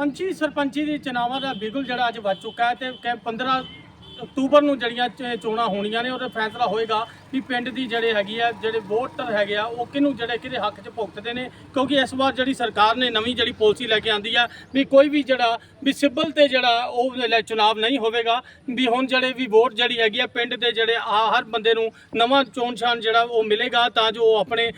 ਪੰਚੀ ਸਰਪੰਚੀ ਦੀ ਚੁਣਾਵਾਂ ਦਾ ਬਿਗੁਲ ਜਿਹੜਾ ਅੱਜ ਵੱਜ ਚੁੱਕਾ ਹੈ ਤੇ ਕਿ 15 ਅਕਤੂਬਰ ਨੂੰ ਜਿਹੜੀਆਂ ਚੋਣਾਂ ਹੋਣੀਆਂ ਨੇ, ਉਹਦਾ ਫੈਸਲਾ ਹੋਏਗਾ ਵੀ ਪਿੰਡ ਦੀ ਜਿਹੜੇ ਹੈਗੀ ਆ, ਜਿਹੜੇ ਵੋਟਰ ਹੈਗੇ ਆ, ਉਹ ਕਿਹਨੂੰ ਜਿਹੜੇ ਕਿਹਦੇ ਹੱਕ 'ਚ ਭੁਗਤਦੇ ਨੇ। ਕਿਉਂਕਿ ਇਸ ਵਾਰ ਜਿਹੜੀ ਸਰਕਾਰ ਨੇ ਨਵੀਂ ਜਿਹੜੀ ਪਾਲਿਸੀ ਲੈ ਕੇ ਆਂਦੀ ਆ, ਵੀ ਕੋਈ ਵੀ ਜਿਹੜਾ, ਵੀ ਸਿਬਲ ਤੇ ਜਿਹੜਾ ਉਹ ਲੈ ਚੁਣਾਵ ਨਹੀਂ ਹੋਵੇਗਾ, ਵੀ ਹੁਣ ਜਿਹੜੇ ਵੀ ਵੋਟ ਜਿਹੜੀ ਹੈਗੀ ਆ, ਪਿੰਡ ਦੇ ਜਿਹੜੇ ਆ, ਹਰ ਬੰਦੇ ਨੂੰ ਨਵਾਂ ਚੋਣ ਨਿਸ਼ਾਨ ਜਿਹੜਾ ਉਹ ਮਿਲੇਗਾ, ਤਾਂ ਜੋ ਉਹ ਆਪਣੇ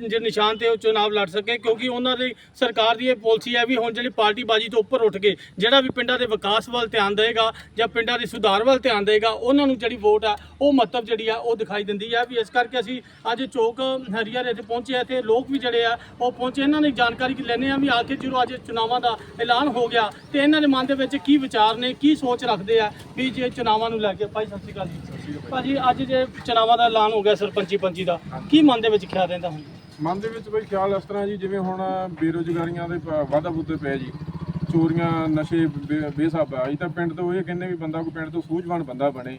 ਜੇ ਨਿਸ਼ਾਨ ਤੇ ਉਹ ਚੁਣਾਵ ਲੜ ਸਕੇ। ਕਿਉਂਕਿ ਉਹਨਾਂ ਦੀ ਸਰਕਾਰ ਦੀ ਇਹ ਪਾਲਿਸੀ ਹੈ ਵੀ ਹੁਣ ਜਿਹੜੀ ਪਾਰਟੀ ਬਾਜੀ ਤੋਂ ਉੱਪਰ ਉੱਠ ਕੇ, ਜਿਹੜਾ ਵੀ ਪਿੰਡਾਂ ਦੇ ਵਿਕਾਸ ਵੱਲ ਧਿਆਨ ਦੇਵੇਗਾ ਜਾਂ ਪਿੰਡਾਂ ਦੇ ਸੁਧਾਰ ਵੱਲ ਧਿਆਨ ਦੇਗਾ ਉਹਨਾਂ ਨੂੰ ਜਿਹੜੀ ਵੋਟ ਆ ਉਹ ਮਹੱਤਵ ਜਿਹੜੀ ਆ ਉਹ ਦਿਖਾਈ ਦਿੰਦੀ ਆ। ਵੀ ਇਸ ਕਰਕੇ ਅਸੀਂ ਅੱਜ ਚੌਕ ਹਰੀਆਰੇ ਤੇ ਪਹੁੰਚੇ ਆ। ਤੇ ਲੋਕ ਵੀ ਜਿਹੜੇ ਆ ਉਹ ਪਹੁੰਚੇ। ਇਹਨਾਂ ਨੇ ਜਾਣਕਾਰੀ ਲੈਣੇ ਆ ਵੀ ਆਖਿਰ ਜਦੋਂ ਅੱਜ ਚੁਣਾਵਾਂ ਦਾ ਐਲਾਨ ਹੋ ਗਿਆ ਤੇ ਇਹਨਾਂ ਦੇ ਮਨ ਦੇ ਵਿੱਚ ਕੀ ਵਿਚਾਰ ਨੇ ਕੀ ਸੋਚ ਰੱਖਦੇ ਆ ਵੀ ਜੇ ਚੁਣਾਵਾਂ ਨੂੰ ਲੈ ਕੇ ਭਾਈ ਸਤਿ ਸ਼੍ਰੀ ਅਕਾਲ ਜੀ। ਭਾਜੀ ਅੱਜ ਜੇ ਚੁਣਾਵਾਂ ਦਾ ਐਲਾਨ ਹੋ ਗਿਆ ਸਰਪੰਚੀ ਪੰਚੀ ਦਾ ਕੀ ਮਨ ਦੇ ਵਿੱਚ ਖਿਆਲ ਰਹਿੰਦਾ ਹੁਣ? ਮਨ ਦੇ ਵਿੱਚ ਬਈ ਖਿਆਲ ਇਸ ਤਰ੍ਹਾਂ ਜੀ ਜਿਵੇਂ ਹੁਣ ਬੇਰੋਜ਼ਗਾਰੀਆਂ ਦੇ ਵਾਧਾ ਬੁੱਤੇ ਪਏ ਜੀ। ਚੋਰੀਆਂ ਨਸ਼ੇ ਬੇ- ਬੇਸਾਬ ਆ। ਅਸੀਂ ਤਾਂ ਪਿੰਡ ਤੋਂ ਇਹ ਕਹਿੰਦੇ ਵੀ ਬੰਦਾ ਕੋਈ ਪਿੰਡ ਤੋਂ ਸੂਝਵਾਨ ਬੰਦਾ ਬਣੇ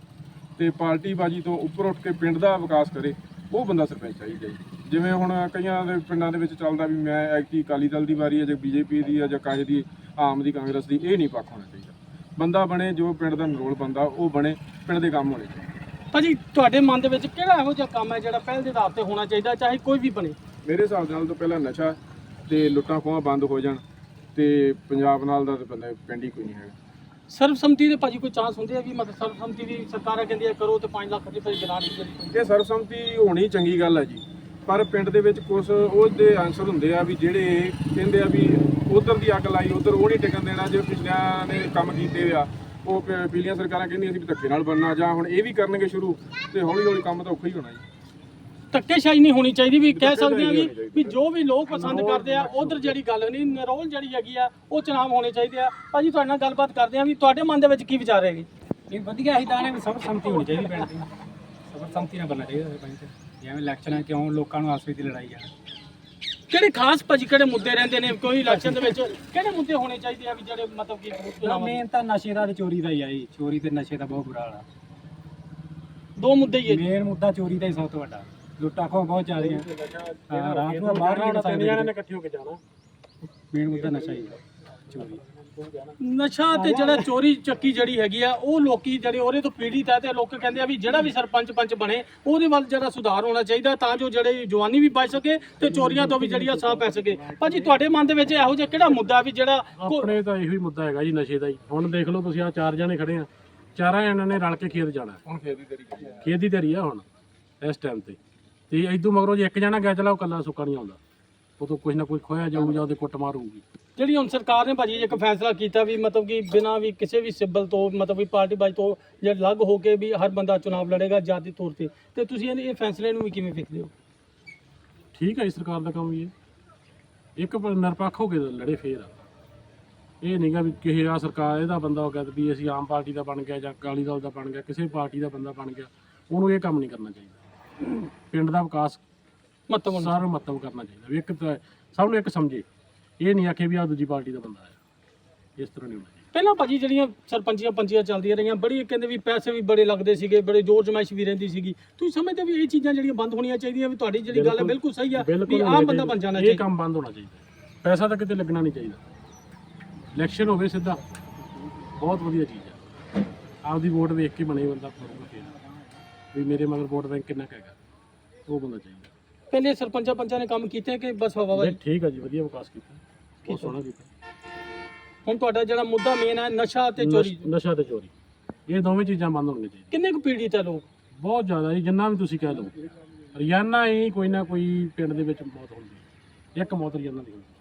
ਤੇ ਪਾਰਟੀ ਬਾਜੀ ਤੋਂ ਉੱਪਰ ਉੱਠ ਕੇ ਪਿੰਡ ਦਾ ਵਿਕਾਸ ਕਰੇ ਉਹ ਬੰਦਾ ਸਰਪੰਚ ਚਾਹੀਦਾ ਜੀ ਜਿਵੇਂ ਹੁਣ ਕਈਆਂ ਦੇ ਪਿੰਡਾਂ ਦੇ ਵਿੱਚ ਚੱਲਦਾ ਵੀ ਮੈਂ ਐਕਟੀ ਅਕਾਲੀ ਦਲ ਦੀ ਵਾਰੀ ਹੈ ਜਾਂ ਬੀਜੇਪੀ ਦੀ ਹੈ ਜਾਂ ਕਾਂਗਰਸ ਦੀ ਆਮ ਦੀ ਕਾਂਗਰਸ ਦੀ ਇਹ ਨਹੀਂ ਪੱਖ ਹੋਣਾ ਚਾਹੀਦਾ। ਬੰਦਾ ਬਣੇ ਜੋ ਪਿੰਡ ਦਾ ਨਰੋਲ ਬੰਦਾ ਉਹ ਬਣੇ ਪਿੰਡ ਦੇ ਕੰਮ ਹੋਣੇ ਚਾਹੀਦੇ। ਭਾਜੀ ਤੁਹਾਡੇ ਮਨ ਦੇ ਵਿੱਚ ਕਿਹੜਾ ਇਹੋ ਜਿਹਾ ਕੰਮ ਹੈ ਜਿਹੜਾ ਪਹਿਲ ਦੇ ਆਧਾਰ ਤੇ ਹੋਣਾ ਚਾਹੀਦਾ ਚਾਹੇ ਕੋਈ ਵੀ ਬਣੇ? ਮੇਰੇ ਹਿਸਾਬ ਦੇ ਨਾਲ ਤਾਂ ਪਹਿਲਾਂ ਨਸ਼ਾ ਤੇ ਲੁੱਟਾਂ ਖੋਹਾਂ ਬੰਦ ਹੋ ਜਾਣ ਤੇ ਪੰਜਾਬ ਨਾਲ ਦਾ ਤਾਂ ਬੰਦਾ ਪਿੰਡ ਹੀ ਕੋਈ ਨਹੀਂ ਹੈਗਾ। ਸਰਬਸੰਮਤੀ ਦੇ ਭਾਜੀ ਕੋਈ ਚਾਂਸ ਹੁੰਦੇ ਆ ਵੀ ਮਤਲਬ ਸਰਬਸੰਮਤੀ ਦੀ ਸਰਕਾਰਾਂ ਕਹਿੰਦੀਆਂ ਕਰੋ ਤੇ 5 ਲੱਖ ਰੁਪਏ ਗ੍ਰਾਂਟ ਦੀ ਜਿਹੜੀ ਇਹ ਸਰਬਸੰਮਤੀ ਹੋਣੀ ਚੰਗੀ ਗੱਲ ਹੈ ਜੀ ਪਰ ਪਿੰਡ ਦੇ ਵਿੱਚ ਕੁਝ ਉਹਦੇ ਆਨਸਰ ਹੁੰਦੇ ਆ ਵੀ ਜਿਹੜੇ ਕਹਿੰਦੇ ਆ ਵੀ ਉਧਰ ਦੀ ਅੱਗ ਲਾਈ ਉਧਰ ਉਹ ਨਹੀਂ ਟਿਕਣ ਦੇਣਾ ਜੇ ਪਿਛਲਿਆਂ ਨੇ ਕੰਮ ਕੀਤੇ ਆ। ਉਹ ਪਿਛਲੀਆਂ ਸਰਕਾਰਾਂ ਕਹਿੰਦੀਆਂ ਸੀ ਵੀ ਧੱਕੇ ਨਾਲ ਬਣਨਾ ਜਾਂ ਹੁਣ ਇਹ ਵੀ ਕਰਨਗੇ ਸ਼ੁਰੂ ਤੇ ਹੌਲੀ ਹੌਲੀ ਕੰਮ ਤਾਂ ਔਖਾ ਹੀ ਹੋਣਾ ਜੀ। ਧੱਕੇਸ਼ਾਹੀ ਨਹੀਂ ਹੋਣੀ ਚਾਹੀਦੀ ਵੀ ਕਹਿ ਸਕਦੇ ਆ ਵੀ ਵੀ ਜੋ ਵੀ ਲੋਕ ਪਸੰਦ ਕਰਦੇ ਆ ਉਧਰ ਜਿਹੜੀ ਗੱਲ ਨਹੀਂ ਨਰੋਲ ਜਿਹੜੀ ਹੈਗੀ ਆ ਉਹ ਚੁਣਾਵ ਹੋਣੇ ਚਾਹੀਦੇ ਆ। ਭਾਜੀ ਤੁਹਾਡੇ ਨਾਲ ਗੱਲਬਾਤ ਕਰਦੇ ਆ ਵੀ ਤੁਹਾਡੇ ਮਨ ਦੇ ਵਿੱਚ ਕੀ ਵਿਚਾਰ ਹੈਗੇ? ਇਹ ਵਧੀਆ ਹੀ ਤਾਂ ਨੇ ਸਭ ਸੰਮਤੀ ਹੋਣੀ ਚਾਹੀਦੀ ਪਿੰਡ ਦੀ ਸਭ ਸੰਮਤੀ ਨਾਲ ਬਣਨਾ ਚਾਹੀਦਾ ਸਰਪੰਚ ਜਿਵੇਂ ਇਲੈਕਸ਼ਨ ਹੈ ਕਿਉਂ ਲੋਕਾਂ ਨੂੰ ਆਪਸ ਵਿੱਚ ਲੜਾਈ ਆ। ਕਿਹੜੇ ਖਾਸ ਭਾਜੀ ਕਿਹੜੇ ਮੁੱਦੇ ਰਹਿੰਦੇ ਨੇ? ਕੋਈ ਇਲੈਕਸ਼ਨ ਦੇ ਵਿੱਚ ਕਿਹੜੇ ਮੁੱਦੇ ਹੋਣੇ ਚਾਹੀਦੇ ਆ ਵੀ ਜਿਹੜੇ ਮਤਲਬ ਕਿ ਚੁਣਾਵਾਂ ਮੇਨ ਤਾਂ ਨਸ਼ੇ ਦਾ ਤੇ ਚੋਰੀ ਦਾ ਹੀ ਆ ਜੀ। ਚੋਰੀ ਤੇ ਨਸ਼ੇ ਦਾ ਬਹੁਤ ਬੁਰਾ ਹਾਲ ਆ। ਦੋ ਮੁੱਦੇ ਹੀ ਹੈ। ਮੇਨ ਮੁੱਦਾ ਚੋਰੀ ਦਾ ਹੀ ਸਭ ਤੋਂ ਵੱਡਾ। ਲੁੱਟਾਂ ਖੋਹ ਬਹੁਤ ਜ਼ਿਆਦੀਆਂ ਹਾਂ ਰਾਤ ਨੂੰ ਬਾਹਰ ਨਹੀਂ ਨਿਕਲ ਸਕਦੇ ਇਕੱਠੇ ਹੋ ਕੇ ਜਾਣਾ। ਮੇਨ ਮੁੱਦਾ ਨਸ਼ਾ ਹੀ ਆ, ਚੋਰੀ। ਨਸ਼ਾ ਤੇ ਜਿਹੜਾ ਚੋਰੀ ਚੱਕੀ ਜਿਹੜੀ ਹੈਗੀ ਆ ਉਹ ਲੋਕੀ ਜਿਹੜੇ ਉਹਦੇ ਤੋਂ ਪੀੜਿਤ ਹੈ ਤੇ ਲੋਕ ਕਹਿੰਦੇ ਆ ਵੀ ਜਿਹੜਾ ਵੀ ਸਰਪੰਚ ਪੰਚ ਬਣੇ ਉਹਦੇ ਵੱਲ ਜਿਹੜਾ ਸੁਧਾਰ ਹੋਣਾ ਚਾਹੀਦਾ ਤਾਂ ਜੋ ਜਿਹੜੇ ਜਵਾਨੀ ਵੀ ਬਚ ਸਕੇ ਤੇ ਚੋਰੀਆਂ ਤੋਂ ਵੀ ਜਿਹੜੀ ਆ ਸਾਹ ਪੈ ਸਕੇ। ਭਾਜੀ ਤੁਹਾਡੇ ਮਨ ਦੇ ਵਿੱਚ ਇਹੋ ਜਿਹਾ ਕਿਹੜਾ ਮੁੱਦਾ ਵੀ ਜਿਹੜਾ ਕੋ- ਆਪਣੇ ਤਾਂ ਇਹੋ ਹੀ ਮੁੱਦਾ ਹੈਗਾ ਜੀ ਨਸ਼ੇ ਦਾ ਹੀ। ਹੁਣ ਦੇਖ ਲਓ ਤੁਸੀਂ ਆ ਚਾਰ ਜਣੇ ਖੜੇ ਆ। ਚਾਰਾਂ ਜਣਿਆਂ ਨੇ ਰਲ ਕੇ ਖੇਤ ਜਾਣਾ। ਹੁਣ ਖੇਤ ਦੀ ਤੇਰੀ ਖੇਤ ਦੀ ਧਰੀ ਆ ਹੁਣ ਇਸ ਟਾਈਮ ਤੇ। ਤੇ ਇਦੋਂ ਮਗਰੋਂ ਜੇ ਇੱਕ ਜਣਾ ਗਿਆ ਚਲਾ ਉਹ ਕੱਲਾ ਸੁੱਕਾ ਨਹੀਂ ਆਉਂਦਾ। ਉਹ ਤੋਂ ਕੁਝ ਨਾ ਕੁਝ ਖੋਇਆ ਜਾਊ ਜਾਂ ਉਹਦੇ ਕੁੱਟ ਮਾਰੂਗੀ। ਜਿਹੜੀ ਹੁਣ ਸਰਕਾਰ ਨੇ ਭਾਜੀ ਇੱਕ ਫੈਸਲਾ ਕੀਤਾ ਵੀ ਮਤਲਬ ਕਿ ਬਿਨਾਂ ਵੀ ਕਿਸੇ ਵੀ ਸਿੱਬਲ ਤੋਂ ਮਤਲਬ ਵੀ ਪਾਰਟੀ ਬਾਜ ਤੋਂ ਜੇ ਅਲੱਗ ਹੋ ਕੇ ਵੀ ਹਰ ਬੰਦਾ ਚੁਣਾਵ ਲੜੇਗਾ ਜਾਤੀ ਤੌਰ ਤੇ ਤੇ ਤੁਸੀਂ ਇਹਦੇ- ਇਹ ਫੈਸਲੇ ਨੂੰ ਵੀ ਕਿਵੇਂ ਵੇਖਦੇ ਹੋ? ਠੀਕ ਹੈ ਸਰਕਾਰ ਦਾ ਕੰਮ ਵੀ ਇਹ। ਇੱਕ ਨਿਰਪੱਖ ਹੋ ਕੇ ਲੜੇ ਫੇਰ ਇਹ ਨਹੀਂਗਾ ਵੀ ਕਿਸੇ ਆ ਸਰਕਾਰ ਇਹਦਾ ਬੰਦਾ ਹੋ ਗਿਆ ਤੇ ਵੀ ਅਸੀਂ ਆਮ ਪਾਰਟੀ ਦਾ ਬਣ ਗਿਆ ਜਾਂ ਅਕਾਲੀ ਦਲ ਦਾ ਬਣ ਗਿਆ ਕਿਸੇ ਪਾਰਟੀ ਦਾ ਬੰਦਾ ਬਣ ਗਿਆ ਉਹਨੂੰ ਇਹ ਕੰਮ ਨਹੀਂ ਕਰਨਾ ਚਾਹੀਦਾ। ਪਿੰਡ ਦਾ ਵਿਕਾਸ ਮਹੱਤਵਪੂਰਨ ਸਾਰਾ ਮਹੱਤਵ ਕਰਨਾ ਚਾਹੀਦਾ ਵੀ ਇੱਕ ਤਾਂ ਸਭ ਨੂੰ ਇੱਕ ਸਮਝੇ। ਇਹ ਨਹੀਂ ਆਖੇ ਵੀ ਆ ਦੂਜੀ ਪਾਰਟੀ ਦਾ ਬੰਦਾ ਹੈ। ਇਸ ਤਰ੍ਹਾਂ ਨਹੀਂ ਹੋਣਾ ਪਹਿਲਾਂ ਭਾਜੀ ਜਿਹੜੀਆਂ ਸਰਪੰਚੀਆਂ ਪੰਚੀਆਂ ਚੱਲਦੀਆਂ ਰਹੀਆਂ ਬੜੀ ਕਹਿੰਦੇ ਵੀ ਪੈਸੇ ਵੀ ਬੜੇ ਲੱਗਦੇ ਸੀਗੇ ਬੜੇ ਜ਼ੋਰ ਜਮਾਇਸ਼ ਵੀ ਰਹਿੰਦੀ ਸੀਗੀ। ਤੁਸੀਂ ਸਮਝਦੇ ਵੀ ਇਹ ਚੀਜ਼ਾਂ ਜਿਹੜੀਆਂ ਬੰਦ ਹੋਣੀਆਂ ਚਾਹੀਦੀਆਂ ਵੀ ਤੁਹਾਡੀ ਜਿਹੜੀ ਗੱਲ ਹੈ ਬਿਲਕੁਲ ਸਹੀ ਆ ਵੀ ਆਮ ਬੰਦਾ ਬਣ ਜਾਣਾ ਇਹ ਚਾਹੀਦਾ ਕੰਮ ਬੰਦ ਹੋਣਾ ਚਾਹੀਦਾ। ਪੈਸਾ ਤਾਂ ਕਿਤੇ ਲੱਗਣਾ ਨਹੀਂ ਚਾਹੀਦਾ। ਇਲੈਕਸ਼ਨ ਹੋਵੇ ਸਿੱਧਾ ਬਹੁਤ ਵਧੀਆ ਚੀਜ਼ ਹੈ ਆਪਦੀ ਵੋਟ ਵੇਖ ਕੇ ਬਣੇ ਬੰਦਾ ਫੇਰ ਵੀ ਮੇਰੇ ਮਗਰ ਵੋਟ ਬੈਂਕ ਕਿੰਨਾ ਹੈਗਾ। ਉਹ ਬੰਦਾ ਚਾਹੀਦਾ। ਪਹਿਲੇ ਸਰਪੰਚਾਂ ਪੰਚਾਂ ਨੇ ਕੰਮ ਕੀਤੇ ਕਿ ਬਸ ਹਵਾ ਨਹੀਂ ਵਾਲੀ ਠੀਕ ਹੈ ਜੀ ਵਧੀਆ ਵਿਕਾਸ ਕੀਤਾ। ਬਹੁਤ ਸੋਹਣਾ ਕੀਤਾ। ਹੁਣ ਤੁਹਾਡਾ ਜਿਹੜਾ ਮੁੱਦਾ ਮੇਨ ਹੈ ਨਸ਼ਾ ਤੇ ਚੋਰੀ। ਨਸ਼- ਨਸ਼ਾ ਤੇ ਚੋਰੀ। ਇਹ ਦੋਵੇਂ ਚੀਜ਼ਾਂ ਬੰਦ ਹੋਣੀਆਂ ਚਾਹੀਦੀਆਂ। ਕਿੰਨੇ ਕੁ ਪੀੜਿਤ ਹੈ ਲੋਕ? ਬਹੁਤ ਜ਼ਿਆਦਾ ਜੀ ਜਿੰਨਾ ਵੀ ਤੁਸੀਂ ਕਹਿ ਲਓ। ਰੋਜ਼ਾਨਾ ਹੀ ਕੋਈ ਨਾ ਕੋਈ ਪਿੰਡ ਦੇ ਵਿੱਚ ਮੌਤ ਹੁੰਦੀ ਹੈ। ਇੱਕ ਮੌਤ ਰੋਜ਼ਾਨਾ ਦੀ ਹੁੰਦੀ ਹੈ।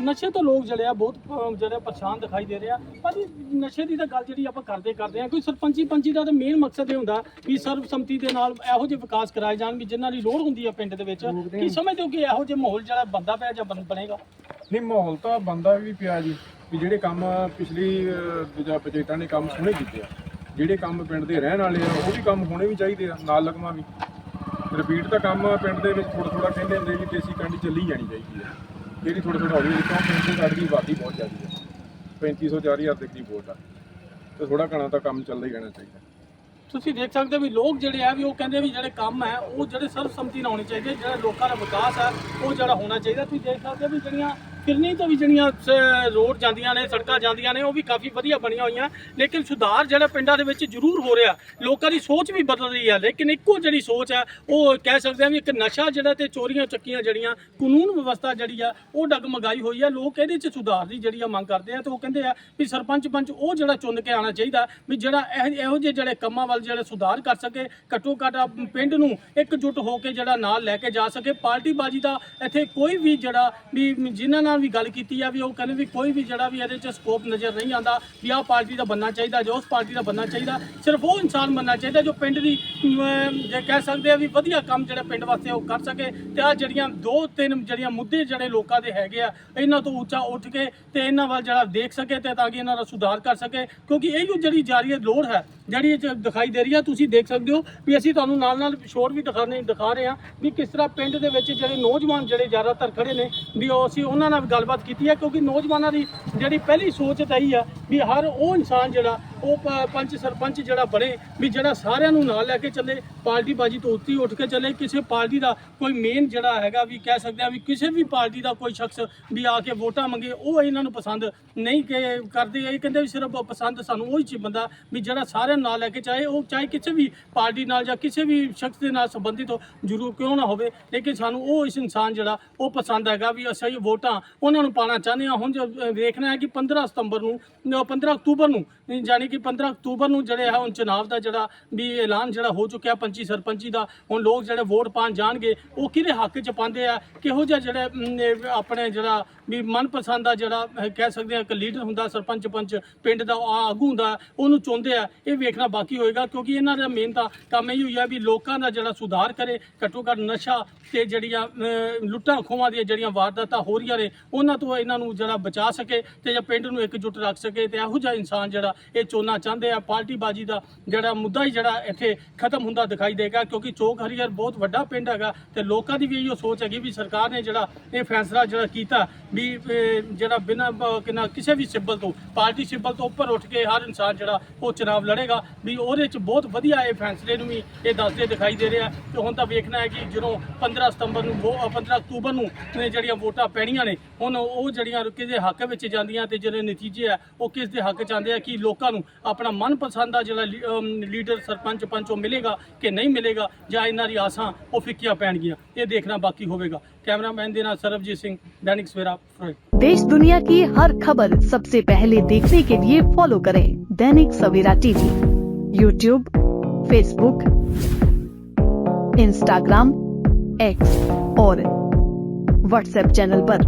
ਨਸ਼ੇ ਤੋਂ ਲੋਕ ਜਿਹੜੇ ਆ ਬਹੁਤ ਅਹ, ਜਿਹੜੇ ਪਰੇਸ਼ਾਨ ਦਿਖਾਈ ਦੇ ਰਹੇ ਆ। ਭਾਜੀ ਨਸ਼ੇ ਦੀ ਤਾਂ ਗੱਲ ਜਿਹੜੀ ਆਪਾਂ ਕਰਦੇ ਕਰਦੇ ਆ ਕੋਈ ਸਰਪੰਚੀ ਪੰਚੀ ਦਾ ਤਾਂ ਮੇਨ ਮਕਸਦ ਇਹ ਹੁੰਦਾ ਵੀ ਸਰਬਸੰਮਤੀ ਦੇ ਨਾਲ ਇਹੋ ਜਿਹੇ ਵਿਕਾਸ ਕਰਾਏ ਜਾਣ ਵੀ ਜਿਨ੍ਹਾਂ ਦੀ ਲੋੜ ਹੁੰਦੀ ਆ ਪਿੰਡ ਦੇ ਵਿੱਚ। ਕੀ ਸਮਝਦੇ ਹੋ ਕਿ ਇਹੋ ਜਿਹੇ ਮਾਹੌਲ ਜਿਹੜਾ ਬੰਦਾ ਪਿਆ ਜਾਂ ਬਣ- ਬਣੇਗਾ? ਨਹੀਂ ਮਾਹੌਲ ਤਾਂ ਬੰਦਾ ਵੀ ਪਿਆ ਜੀ ਵੀ ਜਿਹੜੇ ਕੰਮ ਪਿਛਲੀ ਅਹ, ਦੂਜਾ ਨੇ ਕੰਮ ਸੋਹਣੇ ਕੀਤੇ ਆ। ਜਿਹੜੇ ਕੰਮ ਪਿੰਡ ਦੇ ਰਹਿਣ ਵਾਲੇ ਆ ਉਹ ਵੀ ਕੰਮ ਹੋਣੇ ਵੀ ਚਾਹੀਦੇ ਆ ਨਾਲ ਲਗਮਾ ਵੀ। ਰਿਪੀਟ ਤਾਂ ਕੰਮ ਪਿੰਡ ਦੇ ਵਿੱਚ ਥੋੜਾ ਥੋੜਾ ਕਹਿੰਦੇ ਹੁੰਦੇ ਵੀ ਦੇਸੀ ਕੰਡੀ ਚੱਲੀ ਜਾਣੀ ਚਾਹੀਦੀ ਹੈ ਜਿਹੜੀ ਥੋੜਾ ਥੋੜਾ ਹੌਲੀ ਹੌਲੀ ਕਿਉਂ ਪਿੰਡ ਦੇ ਸਾਡੀ ਆਬਾਦੀ ਬਹੁਤ ਜ਼ਿਆਦੀ ਹੈ 3500 4000 ਦੇ ਕਰੀਬ ਵੋਟ ਆ। ਤੇ ਥੋੜਾ ਘਣਾ ਤਾਂ ਕੰਮ ਚੱਲਦਾ ਹੀ ਰਹਿਣਾ ਚਾਹੀਦਾ। ਤੁਸੀਂ ਦੇਖ ਸਕਦੇ ਹੋ ਵੀ ਲੋਕ ਜਿਹੜੇ ਆ ਵੀ ਉਹ ਕਹਿੰਦੇ ਵੀ ਜਿਹੜੇ ਕੰਮ ਹੈ, ਉਹ ਜਿਹੜੇ ਸਰਬਸੰਮਤੀ ਨਾਲ ਹੋਣੇ ਚਾਹੀਦੇ, ਜਿਹੜਾ ਲੋਕਾਂ ਦਾ ਵਿਕਾਸ ਹੈ, ਉਹ ਜਿਹੜਾ ਹੋਣਾ ਚਾਹੀਦਾ। ਤੁਸੀਂ ਦੇਖ ਸਕਦੇ ਹੋ ਵੀ ਜਿਹੜੀਆਂ ਫਿਰਨੀ ਤੋਂ ਵੀ ਜਿਹੜੀਆਂ ਸ- ਰੋਡ ਜਾਂਦੀਆਂ ਨੇ, ਸੜਕਾਂ ਜਾਂਦੀਆਂ ਨੇ, ਉਹ ਵੀ ਕਾਫੀ ਵਧੀਆ ਬਣੀਆਂ ਹੋਈਆਂ। ਲੇਕਿਨ ਸੁਧਾਰ ਜਿਹੜਾ ਪਿੰਡਾਂ ਦੇ ਵਿੱਚ ਜ਼ਰੂਰ ਹੋ ਰਿਹਾ। ਲੋਕਾਂ ਦੀ ਸੋਚ ਵੀ ਬਦਲ ਰਹੀ ਹੈ ਲੇਕਿਨ ਇੱਕੋ ਜਿਹੜੀ ਸੋਚ ਹੈ ਉਹ ਕਹਿ ਸਕਦੇ ਆ ਵੀ ਇੱਕ ਨਸ਼ਾ ਜਿਹੜਾ ਤੇ ਚੋਰੀਆਂ ਚੱਕੀਆਂ ਜਿਹੜੀਆਂ, ਕਾਨੂੰਨ ਵਿਵਸਥਾ ਜਿਹੜੀ ਆ, ਉਹ ਡਗਮਗਾਈ ਹੋਈ ਆ। ਲੋਕ ਇਹਦੇ 'ਚ ਸੁਧਾਰ ਦੀ ਜਿਹੜੀ ਆ ਮੰਗ ਕਰਦੇ ਆ ਤੇ ਉਹ ਕਹਿੰਦੇ ਆ ਵੀ ਸਰਪੰਚ ਪੰਚ ਉਹ ਜਿਹੜਾ ਚੁਣ ਕੇ ਆਣਾ ਚਾਹੀਦਾ ਵੀ ਜਿਹੜਾ ਇਹ- ਇਹੋ ਜਿਹੇ ਜਿਹੜੇ ਕੰਮਾਂ ਵੱਲ ਜਿਹੜੇ ਸੁਧਾਰ ਕਰ ਸਕੇ, ਘੱਟੋ ਘੱਟ ਆ ਪਿੰਡ ਨੂੰ ਇਕਜੁੱਟ ਹੋ ਕੇ ਜਿਹੜਾ ਨਾਲ ਲੈ ਕੇ ਜਾ ਸਕੇ। ਪਾਰਟੀ ਬਾਜੀ ਦਾ ਇੱਥੇ ਕੋਈ ਵੀ ਜਿਹੜਾ ਵੀ ਜਿਨ੍ਹਾਂ ਨਾਲ ਵੀ ਗੱਲ ਕੀਤੀ ਆ ਵੀ ਉਹ ਕਹਿੰਦੇ ਵੀ ਕੋਈ ਵੀ ਜਿਹੜਾ ਵੀ ਇਹਦੇ 'ਚ ਸਕੋਪ ਨਜ਼ਰ ਨਹੀਂ ਆਉਂਦਾ ਵੀ ਆਹ ਪਾਰਟੀ ਦਾ ਬੰਨਾ ਚਾਹੀਦਾ ਜੋ ਉਸ ਪਾਰਟੀ ਦਾ ਬੰਨਾ ਚਾਹੀਦਾ ਸਿਰਫ ਉਹ ਇਨਸਾਨ ਬੰਨਾ ਚਾਹੀਦਾ ਜੋ ਪਿੰਡ ਦੀ ਅਮ, ਜੇ ਕਹਿ ਸਕਦੇ ਆ ਵੀ ਵਧੀਆ ਕੰਮ ਜਿਹੜੇ ਪਿੰਡ ਵਾਸਤੇ ਉਹ ਕਰ ਸਕੇ। ਤੇ ਆ ਜਿਹੜੀਆਂ ਦੋ ਤਿੰਨ ਜਿਹੜੀਆਂ ਮੁੱਦੇ ਜਿਹੜੇ ਲੋਕਾਂ ਦੇ ਹੈਗੇ ਆ ਇਹਨਾਂ ਤੋਂ ਉੱਚਾ ਉੱਠ ਕੇ ਤੇ ਇਹਨਾਂ ਵੱਲ ਜਿਹੜਾ ਦੇਖ ਸਕੇ ਤੇ ਤਾਂ ਕਿ ਇਹਨਾਂ ਦਾ ਸੁਧਾਰ ਕਰ ਸਕੇ ਕਿਉਂਕਿ ਇਹੋ ਜਿਹੜੀ ਜਾਰੀ ਲੋੜ ਹੈ ਜਿਹੜੀ ਇਹ ਦਿਖਾਈ ਦੇ ਰਹੀ ਹੈ ਤੁਸੀਂ ਦੇਖ ਸਕਦੇ ਹੋ ਵੀ ਅਸੀਂ ਤੁਹਾਨੂੰ ਨਾਲ ਨਾਲ ਸ਼ੋਰ ਵੀ ਦਿਖਾਣੇ ਦਿਖਾ ਰਹੇ ਹਾਂ ਵੀ ਕਿਸ ਤਰ੍ਹਾਂ ਪਿੰਡ ਦੇ ਵਿੱਚ ਜਿਹੜੇ ਨੌਜਵਾਨ ਜਿਹੜੇ ਜ਼ਿਆਦਾਤਰ ਖੜੇ ਨੇ ਵੀ ਉਹ ਅਸੀਂ ਉਹਨਾਂ ਨਾਲ ਗੱਲਬਾਤ ਕੀਤੀ ਹੈ, ਕਿਉਂਕਿ ਨੌਜਵਾਨਾਂ ਦੀ ਜਿਹੜੀ ਪਹਿਲੀ ਸੋਚ ਤਾਂ ਇਹੀ ਆ ਵੀ ਹਰ ਉਹ ਇਨਸਾਨ ਜਿਹੜਾ ਉਹ ਪ- ਪੰਚ ਸਰਪੰਚ ਜਿਹੜਾ ਬਣੇ ਵੀ ਜਿਹੜਾ ਸਾਰਿਆਂ ਨੂੰ ਨਾਲ ਲੈ ਕੇ ਚੱਲੇ ਪਾਰਟੀ ਬਾਜੀ ਤੋਂ ਉੱਤੀ ਉੱਠ ਕੇ ਚੱਲੇ ਕਿਸੇ ਪਾਰਟੀ ਦਾ ਕੋਈ ਮੇਨ ਜਿਹੜਾ ਹੈਗਾ ਵੀ ਕਹਿ ਸਕਦੇ ਆ ਵੀ ਕਿਸੇ ਵੀ ਪਾਰਟੀ ਦਾ ਕੋਈ ਸ਼ਖਸ ਵੀ ਆ ਕੇ ਵੋਟਾਂ ਮੰਗੇ ਉਹ ਇਹਨਾਂ ਨੂੰ ਪਸੰਦ ਨਹੀਂ ਕਿ ਕਰਦੇ ਇਹ ਕਹਿੰਦੇ ਵੀ ਸਿਰਫ ਪਸੰਦ ਸਾਨੂੰ ਉਹੀ ਚੀਜ਼ ਬੰਦਾ ਵੀ ਜਿਹੜਾ ਸਾਰਿਆਂ ਨੂੰ ਨਾਲ ਲੈ ਕੇ ਚਾਹੇ ਉਹ ਚਾਹੇ ਕਿਸੇ ਵੀ ਪਾਰਟੀ ਨਾਲ ਜਾਂ ਕਿਸੇ ਵੀ ਸ਼ਖਸ ਦੇ ਨਾਲ ਸੰਬੰਧਿਤ ਹੋ ਜ਼ਰੂਰ ਕਿਉਂ ਨਾ ਹੋਵੇ ਲੇਕਿਨ ਸਾਨੂੰ ਉਹ ਇਸ ਇਨਸਾਨ ਜਿਹੜਾ ਉਹ ਪਸੰਦ ਹੈਗਾ ਵੀ ਅਸੀਂ ਵੋਟਾਂ ਉਹਨਾਂ ਨੂੰ ਪਾਣਾ ਚਾਹੁੰਦੇ ਹਾਂ। ਹੁਣ ਜੋ ਅ, ਵੇਖਣਾ ਹੈ ਕਿ 15 ਸਤੰਬਰ ਨੂੰ ਅ, 15 ਅਕਤੂਬਰ ਨੂੰ ਜਾਨੀ ਕਿ 15 ਅਕਤੂਬਰ ਨੂੰ ਜਿਹੜੇ ਹੈ ਹੁਣ ਚੁਣਾਵ ਦਾ ਜਿਹੜਾ ਵੀ ਐਲਾਨ ਜਿਹੜਾ ਹੋ ਚੁੱਕਿਆ ਪੰਚੀ ਸਰਪੰਚੀ ਦਾ, ਹੁਣ ਲੋਕ ਜਿਹੜੇ ਵੋਟ ਪਾਣ ਜਾਣਗੇ, ਉਹ ਕਿਹਦੇ ਹੱਕ 'ਚ ਪਾਉਂਦੇ ਆ? ਕਿਹੋ ਜਿਹਾ ਜਿਹੜੇ ਆਪਣੇ ਜਿਹੜਾ ਵੀ ਮਨਪਸੰਦ ਦਾ ਜਿਹੜਾ ਕਹਿ ਸਕਦੇ ਆ ਇੱਕ ਲੀਡਰ ਹੁੰਦਾ, ਸਰਪੰਚ ਪੰਚ, ਪਿੰਡ ਦਾ ਆ- ਆਗੂ ਹੁੰਦਾ, ਉਹਨੂੰ ਚੁਣਦੇ ਆ। ਇਹ ਵੇਖਣਾ ਬਾਕੀ ਹੋਏਗਾ, ਕਿਉਂਕਿ ਇਹਨਾਂ ਦਾ ਮੇਨ ਤਾਂ ਕੰਮ ਇਹ ਹੋਈ ਆ ਵੀ ਲੋਕਾਂ ਦਾ ਜਿਹੜਾ ਸੁਧਾਰ ਕਰੇ, ਘੱਟੋ ਘੱਟ ਨਸ਼ਾ ਤੇ ਜਿਹੜੀਆਂ ਲੁੱਟਾਂ ਖੋਹਾਂ ਦੀਆਂ ਜਿਹੜੀਆਂ ਵਾਰਦਾਤਾਂ ਹੋ ਰਹੀਆਂ ਨੇ, ਉਹਨਾਂ ਤੋਂ ਇਹਨਾਂ ਨੂੰ ਜਿਹੜਾ ਬਚਾ ਸਕੇ ਤੇ ਜਾਂ ਪਿੰਡ ਨੂੰ ਇਕਜੁੱਟ ਰੱਖ ਸਕੇ ਤੇ ਇਹੋ ਜਿਹਾ ਇਨਸਾਨ ਜਿਹੜਾ ਇਹ ਚੋਣਾ ਚਾਹੁੰਦੇ ਆ। ਪਾਰਟੀ ਬਾਜੀ ਦਾ ਜਿਹੜਾ ਮੁੱਦਾ ਹੀ ਜਿਹੜਾ ਇੱਥੇ ਖਤਮ ਹੁੰਦਾ ਦਿਖਾਈ ਦੇਗਾ, ਕਿਉਂਕਿ ਚੋਕ ਹਰੀਹਰ ਬਹੁਤ ਵੱਡਾ ਪਿੰਡ ਹੈਗਾ ਤੇ ਲੋਕਾਂ ਦੀ ਵੀ ਇਹੋ ਸੋਚ ਹੈਗੀ ਵੀ ਸਰਕਾਰ ਨੇ ਜਿਹੜਾ ਇਹ ਫੈਸਲਾ ਜਿਹੜਾ ਕੀਤਾ ਵੀ ਜਿਹੜਾ ਬਿਨਾਂ ਬ- ਕਿਸੇ ਵੀ ਸਿੱਬਲ ਤੋਂ ਪਾਰਟੀ ਸਿੱਬਲ ਤੋਂ ਉੱਪਰ ਉੱਠ ਕੇ ਹਰ ਇਨਸਾਨ ਜਿਹੜਾ ਉਹ ਚੁਣਾਵ ਲੜੇਗਾ ਵੀ ਉਹਦੇ ਚ ਬਹੁਤ ਵਧੀਆ ਇਹ ਫੈਸਲੇ ਨੂੰ ਵੀ ਇਹ ਦੱਸਦੇ ਦਿਖਾਈ ਦੇ ਰਿਹਾ ਤੇ ਹੁਣ ਤਾਂ ਵੇਖਣਾ ਹੈ ਕਿ ਜਦੋਂ 15 ਸਤੰਬਰ ਨੂੰ ਵੋ- ਅ, 15 ਅਕਤੂਬਰ ਨੂੰ ਜਿਹੜੀਆਂ ਵੋਟਾਂ ਪੈਣੀਆਂ ਨੇ ਹੁਣ ਉਹ ਜਿਹੜੀਆਂ ਕਿਹਦੇ ਹੱਕ ਵਿੱਚ ਜਾਂਦੀਆਂ ਤੇ ਜਿਹੜੇ ਨਤੀਜੇ ਆ ਉਹ ਕਿਸ ਦੇ ਹੱਕ ਚ ਆਉਂਦੇ ਆ ਕਿ ਲੋਕਾਂ ਨੂੰ ਆਪਣਾ ਮਨਪਸੰਦ ਦਾ ਜਿਹੜਾ ਲੀਡਰ ਸਰਪੰਚ ਪੰਚ ਉਹ ਮਿਲੇਗਾ ਕਿ ਨਹੀਂ ਮਿਲੇਗਾ ਜਾਂ ਇਹਨਾਂ ਦੀ ਆਸਾਂ ਉਹ ਫਿੱਕੀਆਂ ਪੈਣਗੀਆਂ ਇਹ ਦੇਖਣਾ ਬਾਕੀ ਹੋਵੇਗਾ। कैमरा मैन दिना सरबजीत सिंह, दैनिक सवेरा देश दुनिया की हर खबर सबसे पहले देखने के लिए फॉलो करें Dainik Savera TV YouTube Facebook Instagram X और व्हाट्सएप चैनल पर।